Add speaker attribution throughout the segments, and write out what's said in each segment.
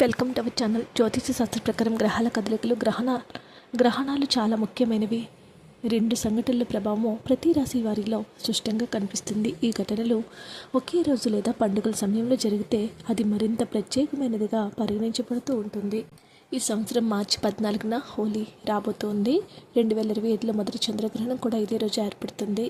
Speaker 1: Welcome to our channel. జ్యోతిష శాస్త్ర ప్రకారం గ్రహాల కదలికలు గ్రహణ గ్రహణాలు చాలా ముఖ్యమైనవి. రెండు సంఘటనల ప్రభావం ప్రతి రాశి వారిలో స్పష్టంగా కనిపిస్తుంది. ఈ ఘటనలు ఒకే రోజు లేదా పండుగల సమయంలో జరిగితే అది మరింత ప్రత్యేకమైనదిగా పరిగణించబడుతూ ఉంటుంది. ఈ సంవత్సరం మార్చి పద్నాలుగున హోలీ రాబోతోంది. రెండు వేల ఇరవై ఐదులో మొదటి చంద్రగ్రహణం కూడా ఇదే రోజు ఏర్పడుతుంది.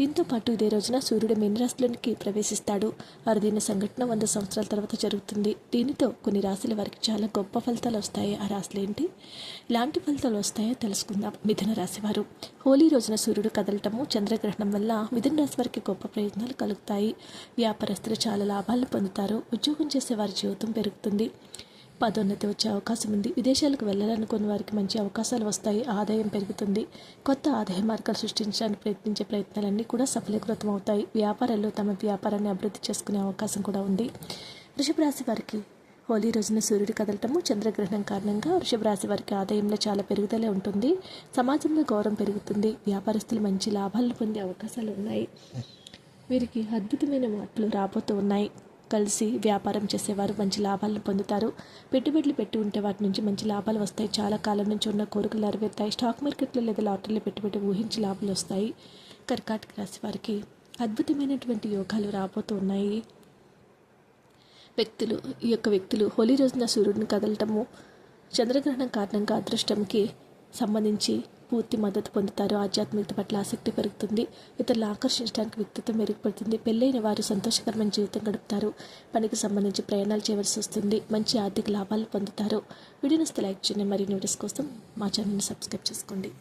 Speaker 1: దీంతో పాటు ఇదే రోజున సూర్యుడు మీనరాశిలోనికి ప్రవేశిస్తాడు. వారు దీని సంఘటన వంద సంవత్సరాల తర్వాత జరుగుతుంది. దీనితో కొన్ని రాశుల వారికి చాలా గొప్ప ఫలితాలు వస్తాయి. ఆ రాశులు ఏంటి? ఎలాంటి ఫలితాలు వస్తాయో తెలుసుకుందాం. మిథున రాశి వారు. హోలీ రోజున సూర్యుడు కదలటము చంద్రగ్రహణం వల్ల మిథున రాశి వారికి గొప్ప ప్రయోజనాలు కలుగుతాయి. వ్యాపారస్తులు చాలా లాభాలు పొందుతారు. ఉద్యోగం చేసే వారి జీవితం పెరుగుతుంది. పదోన్నతి వచ్చే అవకాశం ఉంది. విదేశాలకు వెళ్ళాలనుకున్న వారికి మంచి అవకాశాలు వస్తాయి. ఆదాయం పెరుగుతుంది. కొత్త ఆదాయ మార్గాలు సృష్టించడానికి ప్రయత్నించే ప్రయత్నాలన్నీ కూడా సఫలీకృతం అవుతాయి వ్యాపారాల్లో తమ వ్యాపారాన్ని అభివృద్ధి చేసుకునే అవకాశం కూడా ఉంది. వృషభ రాశి వారికి హోలీ రోజున సూర్యుడు కదలటము చంద్రగ్రహణం కారణంగా వృషభ రాశి వారికి ఆదాయంలో చాలా పెరుగుదల ఉంటుంది. సమాజంలో గౌరవం పెరుగుతుంది. వ్యాపారస్తులు మంచి లాభాలను పొందే అవకాశాలు ఉన్నాయి. వీరికి అద్భుతమైన మార్పులు రాబోతూ ఉన్నాయి. కలిసి వ్యాపారం చేసేవారు మంచి లాభాలను పొందుతారు. పెట్టుబడులు పెట్టి ఉంటే వాటి నుంచి మంచి లాభాలు వస్తాయి. చాలా కాలం నుంచి ఉన్న కోరికలు నెరవేరుతాయి. స్టాక్ మార్కెట్లో లేదా లాటరీలో పెట్టుబడి ఊహించి లాభాలు వస్తాయి. కర్కాటక రాశి వారికి అద్భుతమైనటువంటి యోగాలు రాబోతూ ఉన్నాయి వ్యక్తులు ఈ యొక్క వ్యక్తులు హోలీ రోజున సూర్యుడిని కదలటము చంద్రగ్రహణం కారణంగా అదృష్టంకి సంబంధించి పూర్తి మద్దతు పొందుతారు. ఆధ్యాత్మికత పట్ల ఆసక్తి పెరుగుతుంది. ఇతరులు ఆకర్షించడానికి వ్యక్తిత్వం మెరుగుపడుతుంది. పెళ్ళైన వారు సంతోషకరమైన జీవితం గడుపుతారు. పనికి సంబంధించి ప్రయాణాలు చేయవలసి వస్తుంది. మంచి ఆర్థిక లాభాలు పొందుతారు. వీడియోని లైక్ చేయండి. మరిన్ని వీడియోస్ కోసం మా ఛానల్ని సబ్స్క్రైబ్ చేసుకోండి.